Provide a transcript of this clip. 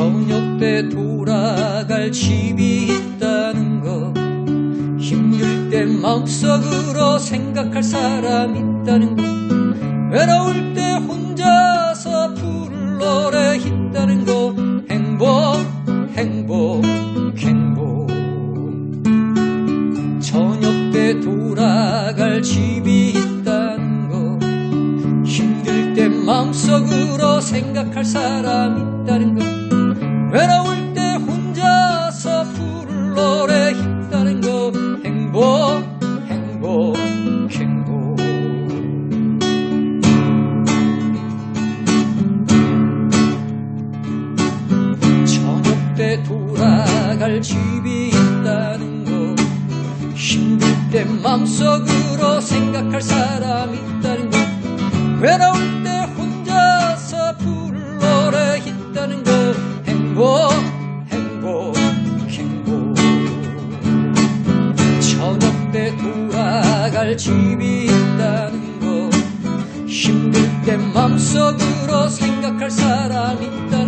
저녁 때 돌아갈 집이 있다는 거. 힘들 때 마음속으로 생각할 사람 있다는 거. 외로울 때 혼자서 부를 노래 있다는 거. 행복 행복 행복. 저녁 때 돌아갈 집이 있다는 거. 힘들 때 마음속으로 생각할 사람 있 때 돌아갈 집이 있다는 거. 힘들 때 마음속으로 생각할 사람 있다는 거. 외로울 때 혼자서 노래 있다는 거. 행복 행복 행복. 저녁 때 돌아갈 집이 있다는 거. 힘들 때 마음속으로 생각할 사람 있다는